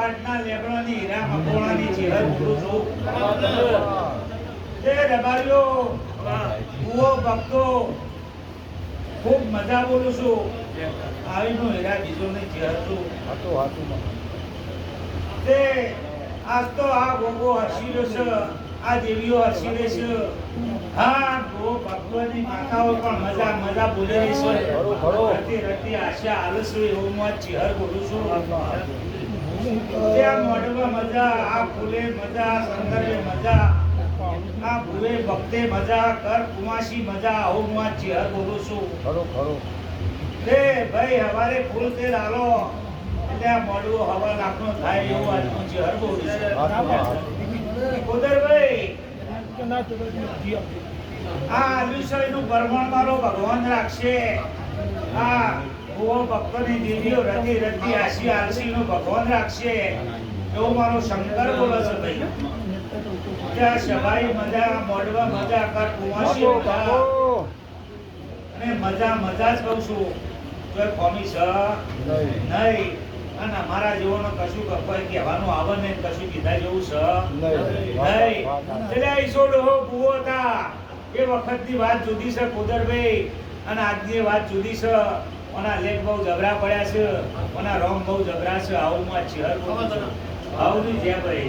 પાટના લેબડાની હીરા મકોણાની ચેહર બોલું છું તે રબારીઓ, ભૂવો, ભક્તો, ખૂબ મજા બોલું છું. આવીનો હીરા બીજો ને ચેહર છું. તે આજ તો આ ગોગો હસી છે. આ દેવીઓ હસી રહી છે. હા ગો ભક્તોની માતાઓ પણ મજા મજા બોલી રહી છે. રતી રતી આશા આલસુ એવું હું ચેહર બોલું છું. ત્યાં મોઢમાં મજા આ ફૂલે મજા આ મજા આ ભૂવે ભક્તે મજા કર કુમાસી મજા આવું હું આ ચેહર બોલું છું. ખરું ખરું. તે ભાઈ હવારે ફૂલ તેલ આલો. એટલે આ મોઢું હવા લાખનો થાય એવું આજનું ચેહર બોલું છું. ગોદરભાઈ આ આલુસયનું પરમાણ મારો ભગવાન રાખશે. આ ભુવો ભક્તોની દેવીઓ રતી રતી આશી આલસીનું ભગવાન રાખશે. એવો મારો શંકર બોલે છે ભાઈ. ત્યાં સભાઈ મજા મોડવા મજા કર કુંવાસી અને મજા મજા જ કહું છું. તો કોમી છે? નહીં. અને અમારા જેવોનો કશું કોઈ કહેવાનું આવે ને કશું કીધા જેવું છે? નહીં. નહીં. એટલે ઈસોડો હો ભૂવો હતા. એ વખતની વાત જુદી છે કુદરભાઈ. અને આજની વાત જુદી છે. ઓના લેખ બહુ જબરા પડ્યા છે, ઓના રોમ બહુ જબરા છે આવું માં છું. આવું નહીં જ્યાં ભાઈ